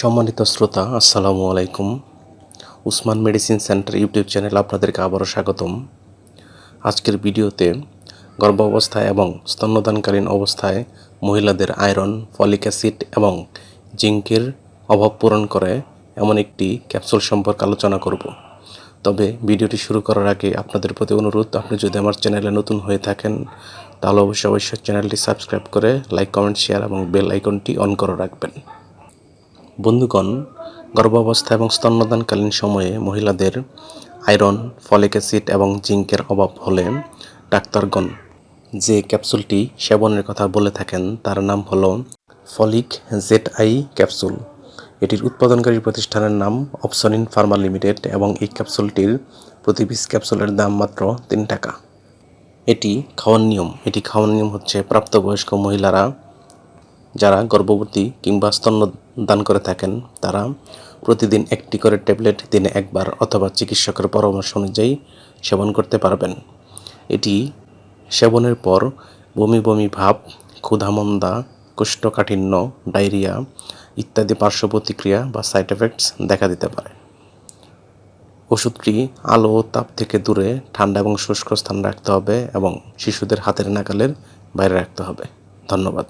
সম্মানিত শ্রোতা, আসসালামু আলাইকুম। Usman medicine centre YouTube channel আপনাদেরকে আবারও স্বাগতম। আজকের ভিডিওতে গর্ভাবস্থায় এবং স্তন্যদানকালীন অবস্থায় মহিলাদের আয়রন, ফলিক অ্যাসিড এবং জিঙ্কের অভাব পূরণ করে এমন একটি ক্যাপসুল সম্পর্কে আলোচনা করব। তবে ভিডিওটি শুরু করার আগে আপনাদের প্রতি অনুরোধ, আপনি যদি আমার চ্যানেলে নতুন হয়ে থাকেন, তাহলে অবশ্যই অবশ্যই চ্যানেলটি সাবস্ক্রাইব করে লাইক, কমেন্ট, শেয়ার এবং বেল আইকনটি অন করে রাখবেন। বন্ধুগণ, গর্ভাবস্থা এবং স্তন্যদানকালীন সময়ে মহিলাদের আয়রন, ফলিক অ্যাসিড এবং জিঙ্কের অভাব হলে ডাক্তারগণ যে ক্যাপসুলটি সেবনের কথা বলে থাকেন তার নাম হলো ফলিক জেড আই ক্যাপসুল। এটির উৎপাদনকারী প্রতিষ্ঠানের নাম অপসনিন ফার্মা লিমিটেড এবং এই ক্যাপসুলটির প্রতি পিস ক্যাপসুলের দাম মাত্র তিন টাকা। এটি খাওয়ার নিয়ম। এটি খাওয়ার নিয়ম হচ্ছে প্রাপ্তবয়স্ক মহিলারা যারা গর্ভবতী কিংবা স্তন্যদান করে থাকেন, তারা প্রতিদিন একটি করে ট্যাবলেট দিনে একবার অথবা চিকিৎসকের পরামর্শ অনুযায়ী সেবন করতে পারবেন। এটি সেবনের পর বমি বমি ভাব, ক্ষুধামন্দা, কোষ্ঠকাঠিন্য, ডায়রিয়া ইত্যাদি পার্শ্ব প্রতিক্রিয়া বা সাইড এফেক্টস দেখা দিতে পারে। ওষুধটি আলো ও তাপ থেকে দূরে ঠান্ডা এবং শুষ্ক স্থান রাখতে হবে এবং শিশুদের হাতের নাগালের বাইরে রাখতে হবে। ধন্যবাদ।